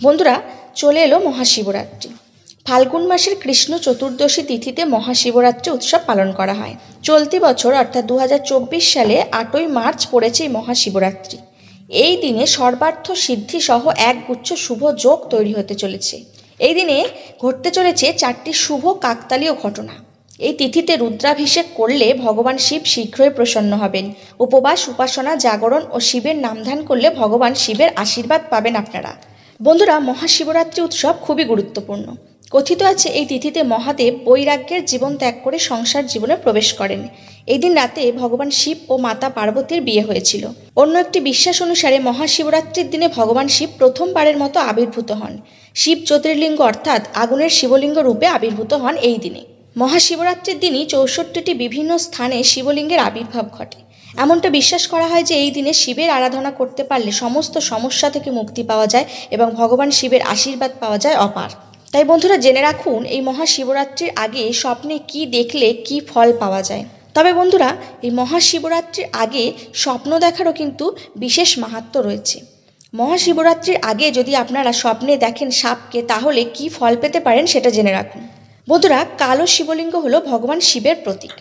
বন্ধুরা, চলে এলো মহাশিবরাত্রি। ফাল্গুন মাসের কৃষ্ণ চতুর্দশী তিথিতে মহাশিবরাত্রি উৎসব পালন করা হয়। চলতি বছর, অর্থাৎ দু হাজার চব্বিশ সালে আটই মার্চ পড়েছে এই মহাশিবরাত্রি। এই দিনে সর্বার্থ সিদ্ধি সহ এক গুচ্ছ শুভ যোগ তৈরি হতে চলেছে। এই দিনে ঘটতে চলেছে চারটি শুভ কাকতালীয় ঘটনা। এই তিথিতে রুদ্রাভিষেক করলে ভগবান শিব শীঘ্রই প্রসন্ন হবেন। উপবাস, উপাসনা, জাগরণ ও শিবের নামধান করলে ভগবান শিবের আশীর্বাদ পাবেন আপনারা। বন্ধুরা, মহাশিবরাত্রি উৎসব খুবই গুরুত্বপূর্ণ। কথিত আছে, এই তিথিতে মহাদেব বৈরাগ্যের জীবন ত্যাগ করে সংসার জীবনে প্রবেশ করেন। এই দিন রাতে ভগবান শিব ও মাতা পার্বতীর বিয়ে হয়েছিল। অন্য একটি বিশ্বাস অনুসারে মহাশিবরাত্রির দিনে ভগবান শিব প্রথমবারের মতো আবির্ভূত হন। শিব জ্যোতির্লিঙ্গ অর্থাৎ আগুনের শিবলিঙ্গ রূপে আবির্ভূত হন এই দিনে। মহাশিবরাত্রির দিনই চৌষট্টিটি বিভিন্ন স্থানে শিবলিঙ্গের আবির্ভাব ঘটে। এমনটা বিশ্বাস করা হয় যে এই দিনে শিবের আরাধনা করতে পারলে সমস্ত সমস্যা থেকে মুক্তি পাওয়া যায় এবং ভগবান শিবের আশীর্বাদ পাওয়া যায় অপার। তাই বন্ধুরা, জেনে রাখুন, এই মহাশিবরাত্রির আগে স্বপ্নে কি দেখলে কি ফল পাওয়া যায়। তবে বন্ধুরা, এই মহাশিবরাত্রির আগে স্বপ্ন দেখারও কিন্তু বিশেষ মাহাত্ম্য রয়েছে। মহাশিবরাত্রির আগে যদি আপনারা স্বপ্নে দেখেন সাপকে, তাহলে কি ফল পেতে পারেন সেটা জেনে রাখুন। বন্ধুরা, কালো শিবলিঙ্গ হলো ভগবান শিবের প্রতীক।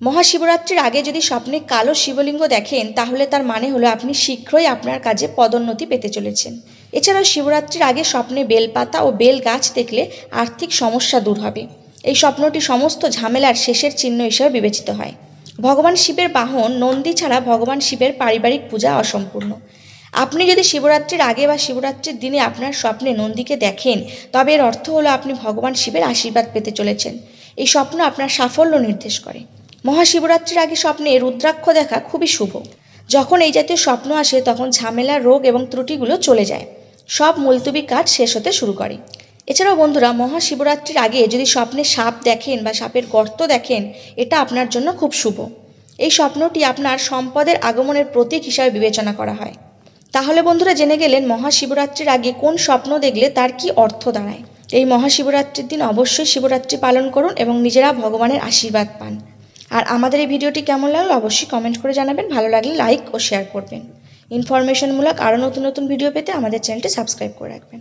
মহাশিবরাত্রির আগে যদি স্বপ্নে কালো শিবলিঙ্গ দেখেন, তাহলে তার মানে হলো আপনি শীঘ্রই আপনার কাজে পদোন্নতি পেতে চলেছেন। এছাড়াও শিবরাত্রির আগে স্বপ্নে বেলপাতা ও বেল গাছ দেখলে আর্থিক সমস্যা দূর হবে। এই স্বপ্নটি সমস্ত ঝামেলার শেষের চিহ্ন হিসেবে বিবেচিত হয়। ভগবান শিবের বাহন নন্দী ছাড়া ভগবান শিবের পারিবারিক পূজা অসম্পূর্ণ। আপনি যদি শিবরাত্রির আগে বা শিবরাত্রির দিনে আপনার স্বপ্নে নন্দীকে দেখেন, তবে এর অর্থ হলো আপনি ভগবান শিবের আশীর্বাদ পেতে চলেছেন। এই স্বপ্ন আপনার সাফল্য নির্দেশ করে। মহাশিবরাত্রির আগে স্বপ্নে রুদ্রাক্ষ দেখা খুবই শুভ। যখন এই জাতীয় স্বপ্ন আসে, তখন ঝামেলা, রোগ এবং ত্রুটিগুলো চলে যায়। সব মুলতুবি কাজ শেষ হতে শুরু করে। এছাড়াও বন্ধুরা, মহাশিবরাত্রির আগে যদি স্বপ্নে সাপ দেখেন বা সাপের গর্ত দেখেন, এটা আপনার জন্য খুব শুভ। এই স্বপ্নটি আপনার সম্পদের আগমনের প্রতীক হিসাবে বিবেচনা করা হয়। তাহলে বন্ধুরা, জেনে গেলেন মহাশিবরাত্রির আগে কোন স্বপ্ন দেখলে তার কি অর্থ দাঁড়ায়। এই মহাশিবরাত্রির দিন অবশ্যই শিবরাত্রি পালন করুন এবং নিজেরা ভগবানের আশীর্বাদ পান। আর আমাদের এই ভিডিওটি কেমন লাগল অবশ্যই কমেন্ট করে জানাবেন। ভালো লাগলে লাইক ও শেয়ার করবেন। ইনফরমেশনমূলক আরও নতুন নতুন ভিডিও পেতে আমাদের চ্যানেলটি সাবস্ক্রাইব করে রাখবেন।